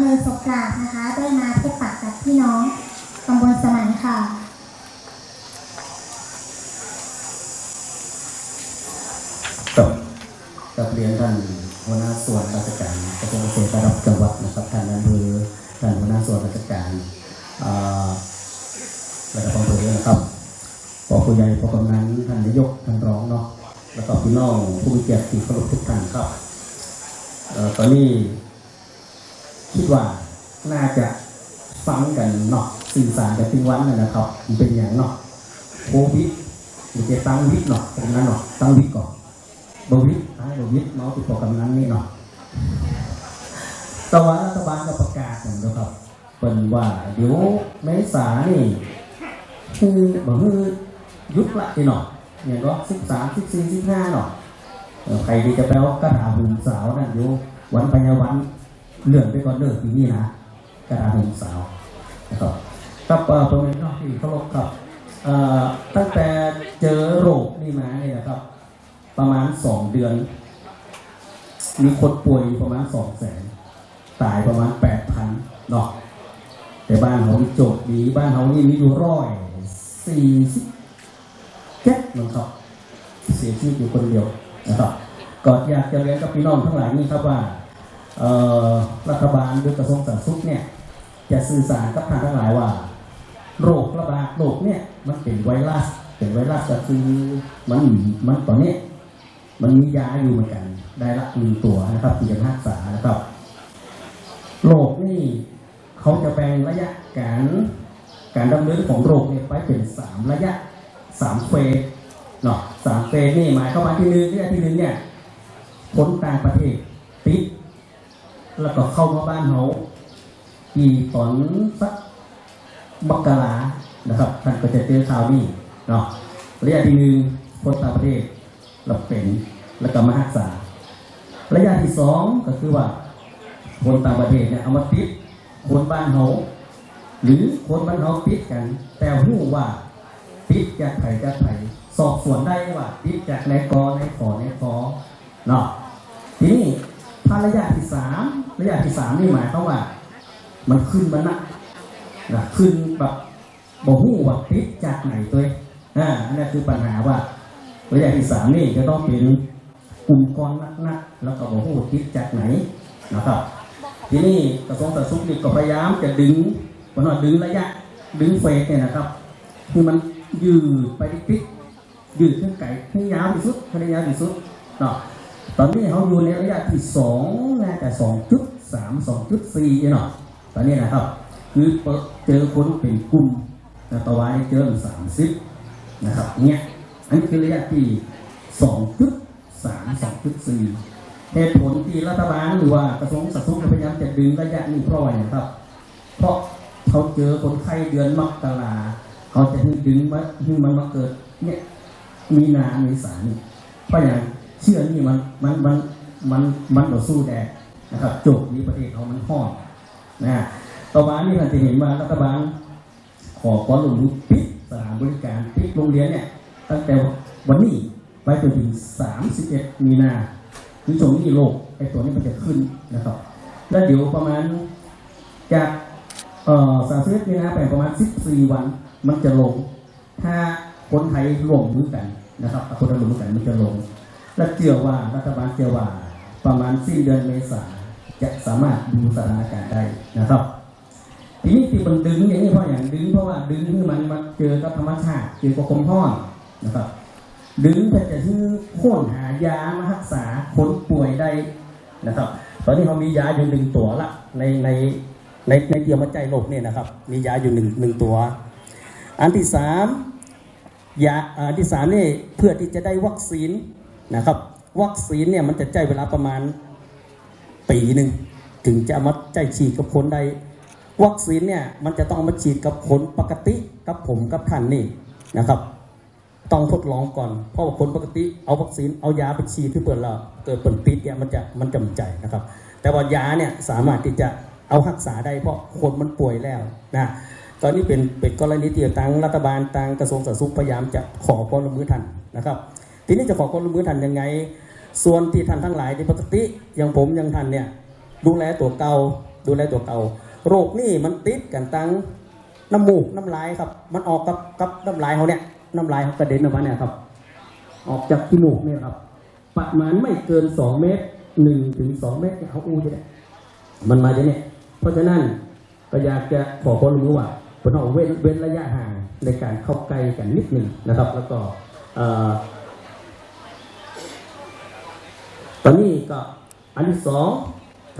ภอสกลานะคะ ได้มาพบปะกับพี่น้องตำบลสมันค่ะกับกับเรียนท่านหัวหน้าส่วนราชการกระทรวงเกษตรระดับจังหวัดนะครับท่านนั้นคือท่านหัวหน้าส่วนราชการระดับอำเภอนะครับปอผู้ใหญ่ปอกำนันท่านนายกท่านรองเนาะแล้วก็พี่น้องผู้มีเกียรติที่เคารพทุกท่านครับตอนนี้ คิดว่าน่าจะฟังกันเนาะสื่อสารกันทิ้งวันกันนะครับมันเป็นอย่างเนาะโควิดมันจะตั้งวิทย์เนาะตรงนั้นเนาะตั้งวิทย์ก่อนบวิทย์ท้ายบวิทเมาส์ติดต่อกำนันนี่เนาะแตวันรัฐบาลก็ประกาศกันะครับเป็นว่าเดี๋ยวเมษานี่คือบ่คือยุดละที่เนาะอย่างก็สิบสามสิบสี่สิบห้าเนาะเอ่อใครที่จะไปเอากระถาหุ่นสาวนั่นอยู่วันปัญญาวัน เลื่อนไปก่อนเลิกปีนี้นะกระถาหุ่นสาวนะครับครับเอ่อประเมินเนาะที่เคารพครับตั้งแต่เจอโรคนี่มาเนี่ยนะครับ ประมาณสองเดือน มีคนป่วยประมาณสองแสนตายประมาณแปดพันเนาะแต่บ้านเขานี่โจทย์ดีบ้านเขานี่มีอยู่ร้อยสี่สิบเจ็ดนะครับเสียชีวิตอยู่คนเดียวนะครับก็อยากจะเรียนกับพี่น้องทั้งหลายนี่ครับว่า รัฐบาลโดยกระทรวงสาธารณสุขเนี่ยจะสื่อสารกับท่านทั้งหลายว่า โรคระบาดโรคเนี่ยมันเป็นไวรัสเป็นไวรัสก็คือมันมันตอนนี้มันมียาอยู่เหมือนกัน ได้รับหนึ่งตัวนะครับที่จะรักษานะครับโรคนี่เขาจะแบ่งระยะการการดำเนินของโรคเนี่ยไปเป็นสามระยะสามเฟสเนาะสามเฟสนี่หมายเข้ามาที่หนึ่งที่ที่หนึ่งเนี่ยคนต่างประเทศติด แล้วก็เข้ามาบ้านเขาปีตอนสักมกรานะครับท่านก็จะเจอข่าวนี้เนาะระยะที่หนึ่งคนต่างประเทศเราเป็นแล้วก็มารักษา ระยะที่สองก็คือว่า คนต่างประเทศเนี่ยเอามาติดคนบ้านเขาหรือคนบ้านเขาติดกัน แต่หู้ว่าติดจากไผ่จากไผ่สอบสวนได้ว่าติดจากในกอในขอในคอเนาะทีนี้ ถ้าระยะที่สามระยะที่สามนี่หมายความว่า มันขึ้นมันนะนะขึ้นแบบบ่หู้ว่าติดจากไหนตัวองอ่าอันนี้คือปัญหาว่า ระยะที่สามนี่จะต้องเป็นกลุ่มก้อนนักๆแล้วก็บอกว่าคิดจากไหนนะครับ ทีนี้กระทรวงสาธารณสุขนี่ก็พยายามจะดึงวันว่าดึงระยะดึงเฟสเนี่ยนะครับคือมันยืดไปติ๊กยืดขึ้นไก่ให้ยาวที่สุดให้ยาวที่สุดเนาะ ตอนนี้เขาอยู่ในระยะที่สองน่าจะสองจุดสามสองจุดสี่เนาะตอนนี้นะครับ คือเจอคนเป็นกลุ่มแต่ต่อไปเจอสามสิบนะครับเนี่ยอันนี้คือระยะที่2.3 2.4เหตุผลที่รัฐบาลหรือว่ากระทรวงสาธารณสุขพยายามจะดึงระยะนี้เพราะอะไรครับ เพราะเขาเจอคนไข้เดือนมกราเขาจะให้ดึงมาให้มันมาเกิดเนี่ยมีนาเมษานี่เพราะอย่าง เชื่อนี่มันมันมันมันมันต่อสู้แดดนะครับจทย์นี้ประเทศเขามันห้อนนะต่อมานี่เราจะเห็นว่ารัฐบาลขอความร่วมมือปิดสถานบริการปิดโรงเรียนเนี่ยตั้งแต่วันนี้ไปจนถึง 31 มีนาคือช่วงนี้โลกไอ้ตัวนี้มันจะขึ้นนะครับ แล้วเดี๋ยวประมาณจากเอ่อ31มีนาไปประมาณ 14 วันมันจะลง ถ้าคนไทยร่วมมือกันนะครับคนไทยร่วมมือกันมันจะลง และเชื่อว่ารัฐบาลเชื่อว่าประมาณสิ้นเดือนเมษาจะสามารถดูสถานการณ์ได้นะครับทีนี้ที่มันดึงอย่างนี้เพราะอย่างดึงเพราะว่าดึงที่มันมาเจอกับธรรมชาติเจอกับความร้อนนะครับ ดึงเพื่อจะที่ค่นหายามารักษาคนป่วยได้นะครับ ตอนนี้เขามียาอยู่หนึ่งตัวละในในในในเตียมใจโลกเนี่ยนะครับ มียาอยู่หนึ่งหนึ่งตัว อันที่สามยาอันที่สามนี่เพื่อที่จะได้วัคซีน นะครับ วัคซีนเนี่ยมันจะใช้เวลาประมาณปีหนึ่งถึงจะเอามาใจฉีดกับคนได้ วัคซีนเนี่ยมันจะต้องเอามาฉีดกับคนปกติกับผมกับท่านนี่นะครับ ต้องทดลองก่อนเพราะว่าคนปกติเอาวัคซีนเอายาไปฉีดที่เปิดเราเกิดผลติดเนี่ยมันจะมันจำใจนะครับ แต่ว่ายาเนี่ยสามารถที่จะเอารักษาได้เพราะคนมันป่วยแล้วนะตอนนี้เป็นเป็นกรณีที่ทางรัฐบาลทางกระทรวงสาธารณสุขพยายามจะขอความร่วมมือท่านนะครับ ทีนี้จะขอความร่วมมือท่านยังไง ส่วนที่ท่านทั้งหลายในปกติอย่างผมอย่างท่านเนี่ยดูแลตัวเก่าดูแลตัวเก่าโรคนี่มันติดกันตั้งน้ำมูกน้ำลายครับ มันออกกับกับน้ำลายเขาเนี่ยน้ำลายเขากระเด็นออกมาเนี่ยครับ ออกจากขี้มูกเนี่ยครับประมาณไม่เกินสองเมตรหนึ่งถึงสองเมตรเขาอู้จะเนี่ยมันมาจะเนี่ยเพราะฉะนั้นก็อยากจะขอความรู้ว่าพวกเราเว้นเว้นระยะห่างในการเข้าใกล้กันนิดหนึ่งนะครับ แล้วก็เอ่อ ตอนนี้ก็อันที่สอง